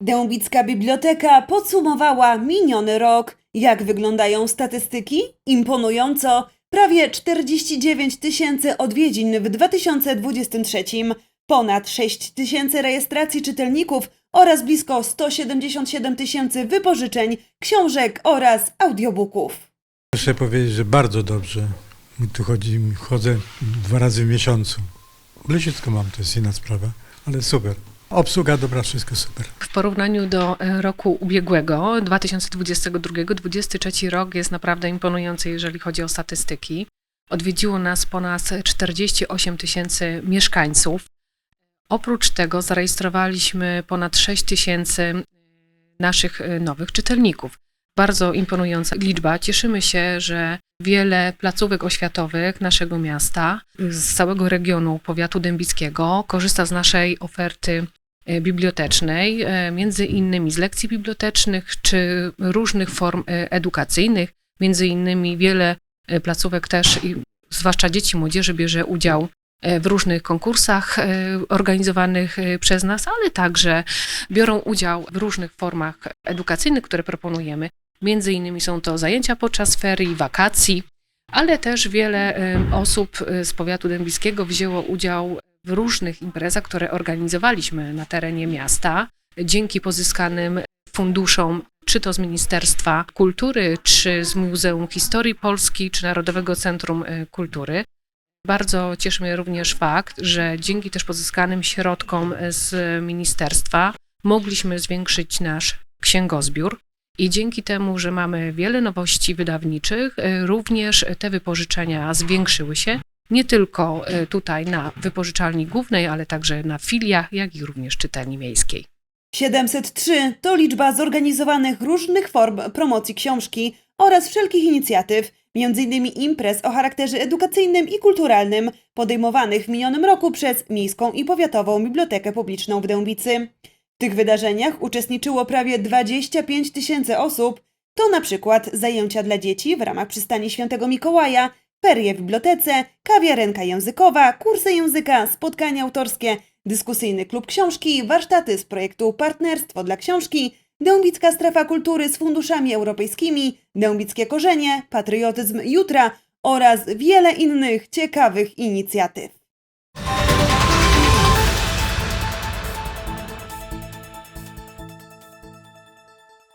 Dębicka Biblioteka podsumowała miniony rok. Jak wyglądają statystyki? Imponująco. Prawie 49 tysięcy odwiedzin w 2023, ponad 6 tysięcy rejestracji czytelników oraz blisko 177 tysięcy wypożyczeń, książek oraz audiobooków. Muszę powiedzieć, że bardzo dobrze. Tu chodzi, chodzę dwa razy w miesiącu. Leciutko mam, to jest inna sprawa, ale super. Obsługa dobra, wszystko super. W porównaniu do e, roku ubiegłego, 2022-2023 rok jest naprawdę imponujący, jeżeli chodzi o statystyki. Odwiedziło nas ponad 48 tysięcy mieszkańców. Oprócz tego zarejestrowaliśmy ponad 6 tysięcy naszych e, nowych czytelników. Bardzo imponująca liczba. Cieszymy się, że wiele placówek oświatowych naszego miasta, z całego regionu powiatu dębickiego korzysta z naszej oferty e, bibliotecznej, e, między innymi z lekcji bibliotecznych czy różnych form e, edukacyjnych. Między innymi wiele e, placówek też, zwłaszcza dzieci młodzieży, bierze udział e, w różnych konkursach e, organizowanych e, przez nas, ale także biorą udział w różnych formach edukacyjnych, które proponujemy. Między innymi są to zajęcia podczas ferii, wakacji, ale też wiele e, osób e, z powiatu dębickiego wzięło udział w różnych imprezach, które organizowaliśmy na terenie miasta. Dzięki pozyskanym funduszom, czy to z Ministerstwa Kultury, czy z Muzeum Historii Polski, czy Narodowego Centrum e, Kultury. Bardzo cieszy mnie również fakt, że dzięki też pozyskanym środkom z ministerstwa mogliśmy zwiększyć nasz księgozbiór. I dzięki temu, że mamy wiele nowości wydawniczych, e, również te wypożyczenia zwiększyły się. Nie tylko e, tutaj na wypożyczalni głównej, ale także na filiach, jak i również czytelni miejskiej. 703 to liczba zorganizowanych różnych form promocji książki oraz wszelkich inicjatyw, m.in. imprez o charakterze edukacyjnym i kulturalnym, podejmowanych w minionym roku przez Miejską i Powiatową Bibliotekę Publiczną w Dębicy. W tych wydarzeniach uczestniczyło prawie 25 tysięcy osób. To na przykład zajęcia dla dzieci w ramach przystani Świętego Mikołaja, ferie w bibliotece, kawiarenka językowa, kursy języka, spotkania autorskie, dyskusyjny klub książki, warsztaty z projektu Partnerstwo dla Książki, Dębicka Strefa Kultury z funduszami europejskimi, Dębickie Korzenie, Patriotyzm Jutra oraz wiele innych ciekawych inicjatyw.